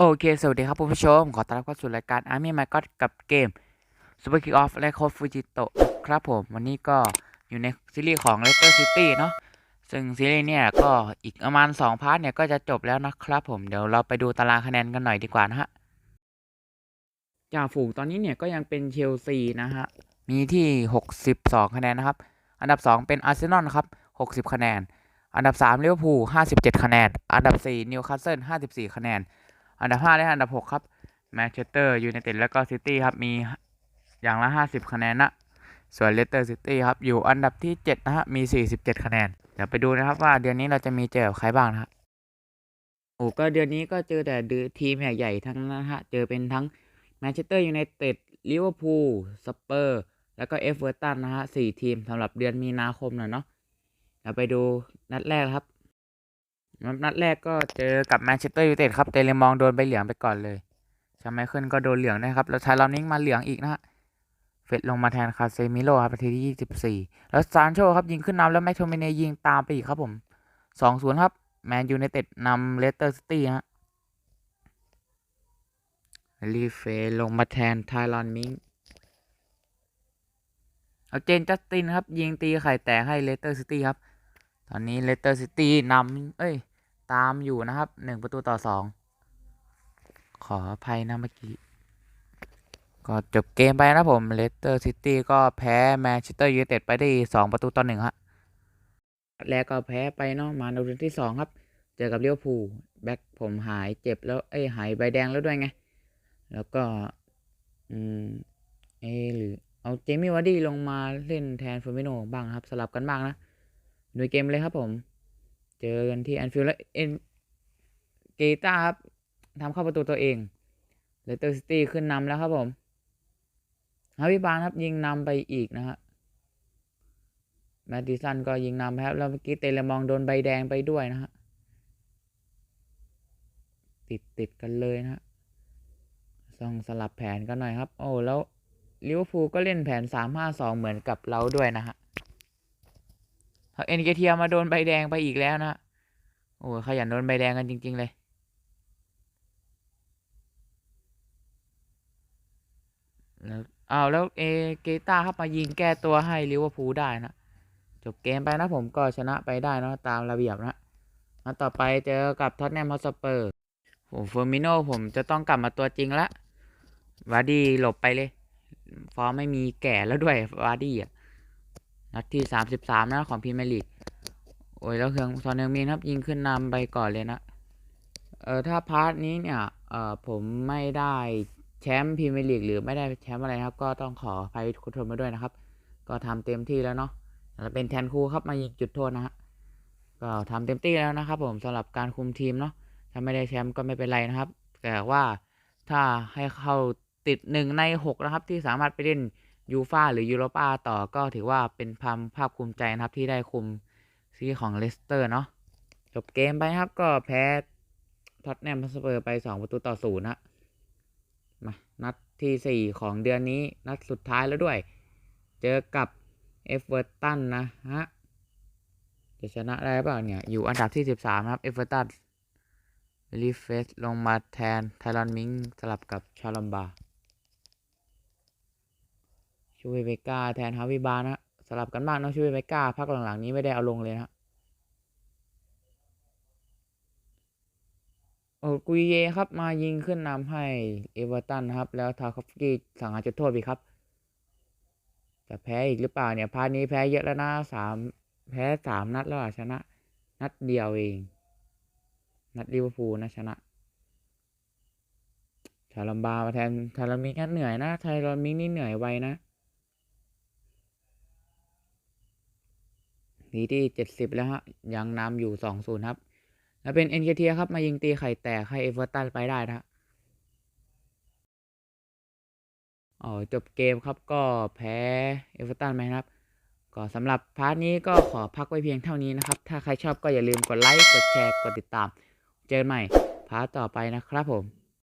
โอเค สวัสดีครับคุณผู้ชม ขอต้อนรับเข้าสู่รายการ Army My God กับเกม Super Kick Off และ Code Fujito ครับผม วันนี้ก็อยู่ในซีรีส์ของ Leicester City เนาะซึ่งซีรีส์เนี่ยก็อีกประมาณ 2 พาร์ทเนี่ยก็จะจบแล้วนะครับผม เดี๋ยวเราไปดูตารางคะแนนกันหน่อยดีกว่านะฮะ จ่าฝูงตอนนี้เนี่ยก็ยังเป็นเชลซีนะฮะ มีที่ 62 คะแนนนะครับ อันดับ 2 เป็นอาร์เซนอลครับ 60 คะแนน อันดับ3ลิเวอร์พูล57 คะแนน อันดับ4นิวคาสเซิล54 คะแนน อันดับ 5 และอันดับ 6 ครับแมนเชสเตอร์ยูไนเต็ดแล้วก็ซิตี้ครับ มีอย่างละ 50 คะแนนนะ ส่วนเลสเตอร์ซิตี้ครับ อยู่อันดับที่ 7 นะฮะ มี 47 คะแนน เดี๋ยวไปดูนะครับว่าเดือนนี้เราจะมีเจอใครบ้างนะฮะโอ้ก็เดือนนี้ก็เจอแต่ทีมใหญ่ๆทั้งนั้นนะฮะ เจอเป็นทั้งแมนเชสเตอร์ยูไนเต็ดลิเวอร์พูลสเปอร์ แล้วก็เอฟเวอร์ตันนะฮะสี่ทีมสำหรับเดือนมีนาคมเนาะเดี๋ยวไปดูนัดแรกครับ นัดแรกก็เจอกับแมนเชสเตอร์ยูไนเต็ดครับเตเลมองโดนใบเหลืองไปก่อนเลยชาไมเคิลก็โดนเหลืองนะครับแล้วชาลอนิงมาเหลืองอีกนะฮะเฟดลงมาแทนคาเซมิโลครับนาทีที่24แล้วซานโชครับยิงขึ้นนำแล้วแมคโทมเนยิงตามไปอีกครับผม2-0ครับแมนยูไนเต็ดนำเลสเตอร์ซิตี้ฮะรีเฟลงมาแทนไทลอนมิงเอาเจนจัสตินครับยิงตีไข่แตกให้เลสเตอร์ซิตี้ครับ ตอนนี้เลสเตอร์ซิตี้นำเอ้ย ตามอยู่นะครับหนึ่งประตูต่อสองขออภัยนะเมื่อกี้ ก็จบเกมไปนะผมเลสเตอร์ซิตี้ก็แพ้แมนเชสเตอร์ยูไนเต็ดไปได้สองประตูต่อหนึ่งฮะแล้วก็แพ้ไปเนาะมาในเดือนที่สองครับ เจอกับเลี้ยวภูแบ็คผมหายเจ็บแล้วเอ้ยหายใบแดงแล้วด้วยไง แล้วก็ อืมเอหรือเอาเจมี่วาร์ดี้ลงมาเล่นแทนเฟอร์มิโนบ้างครับ สลับกันบ้างนะ ดูเกมเลยครับผม เจอกันที่แอนฟิลด์แล้วเอ็นเกต้าครับทำเข้าประตูตัวเองเลสเตอร์ซิตี้ขึ้นนำแล้วครับผมฮาวิบานครับยิงนำไปอีกนะฮะแมตติสันก็ยิงนำไปครับแล้วเมื่อกี้เตเลมองโดนใบแดงไปด้วยนะฮะติดติดกันเลยนะฮะต้องสลับแผนกันหน่อยครับ โอ้แล้วลิเวอร์พูลก็เล่นแผนสามห้าสองเหมือนกับเราด้วยนะฮะ เอ็นเกเทียมาโดนใบแดงไปอีกแล้วนะ โอ้ขยันโดนใบแดงกันจริง ๆ เลย แล้วอ้าวแล้วเอเกต้าครับมายิงแก้ตัวให้ลิเวอร์พูลได้นะ จบเกมไปนะผมก็ชนะไปได้นะตามระเบียบนะมาต่อไปเจอกับท็อตแนมฮอสเปอร์โอ้เฟอร์มิโนผมจะต้องกลับมาตัวจริงละวาร์ดีหลบไปเลย ฟอร์มไม่มีแก่แล้วด้วยวาร์ดีอะ นัดที่สามสิบสามนะของพรีเมียร์ลีกโอ้ยแล้วเครื่องซอนเนลมีนครับ ยิงขึ้นนำไปก่อนเลยนะ เออถ้าพาร์ทนี้เนี่ยเออผมไม่ได้แชมป์พรีเมียร์ลีกหรือไม่ได้แชมป์อะไรครับ ก็ต้องขออภัยทุกคนมาด้วยนะครับ ก็ทำเต็มที่แล้วเนาะแล้วเป็นแทนครูครับมายิงจุดโทษนะฮะก็ทำเต็มที่แล้วนะครับ ผมสำหรับการคุมทีมเนาะถ้าไม่ได้แชมป์ก็ไม่เป็นไรนะครับ แต่ว่าถ้าให้เข้าติดหนึ่งในหกนะครับ ที่สามารถไปเล่น ยูฟาหรือยูโรปาต่อก็ถือว่าเป็นความภาคภูมิใจนะครับที่ได้คุมซีของเลสเตอร์เนาะจบเกมไปครับก็แพ้ท็อตแนมสเปอร์ไปสองประตูต่อศูนย์นะมานัดที่สี่ของเดือนนี้นัดสุดท้ายแล้วด้วย เจอกับเอฟเวอร์ตันนะฮะจะชนะได้เปล่าเนี่ย อยู่อันดับที่สิบสามครับเอฟเวอร์ตันลีเฟสลงมาแทนไทรอนมิงสลับกับชาลัมบา ชูเวเบกาแทนฮาวิบานะสลับกันบ้างเนาะชูเวเบกาพักหลังๆนี้ไม่ได้เอาลงเลยนะโอ้กุยเยครับมายิงขึ้นนำให้เอเวอร์ตันครับ แล้วทาคอฟกี้สั่งหาจุดโทษไปครับจะแพ้อีกหรือเปล่าเนี่ยพาร์ทนี้แพ้เยอะแล้วนะสามแพ้สามนัดแล้วชนะ นัดเดียวเอง นัดลิเวอร์พูลนะชนะชาลัมบามาแทนไทรอนมิงเหนื่อยนะไทรอนมิงนี่เหนื่อยไวนะ นีที่เจ็ดสิบแล้วฮะ ยังนำอยู่สองศูนย์ครับ แล้วเป็นเอ็นเคเทียครับ มายิงตีไข่แตกให้เอเวอร์ตันไปได้นะอ๋อจบเกมครับก็แพ้เอเวอร์ตันไหมครับ ก็สำหรับพาร์ทนี้ก็ขอพักไว้เพียงเท่านี้นะครับ ถ้าใครชอบก็อย่าลืมกดไลค์ กดแชร์ กดติดตาม เจอกันใหม่พาร์ทต่อไปนะครับผม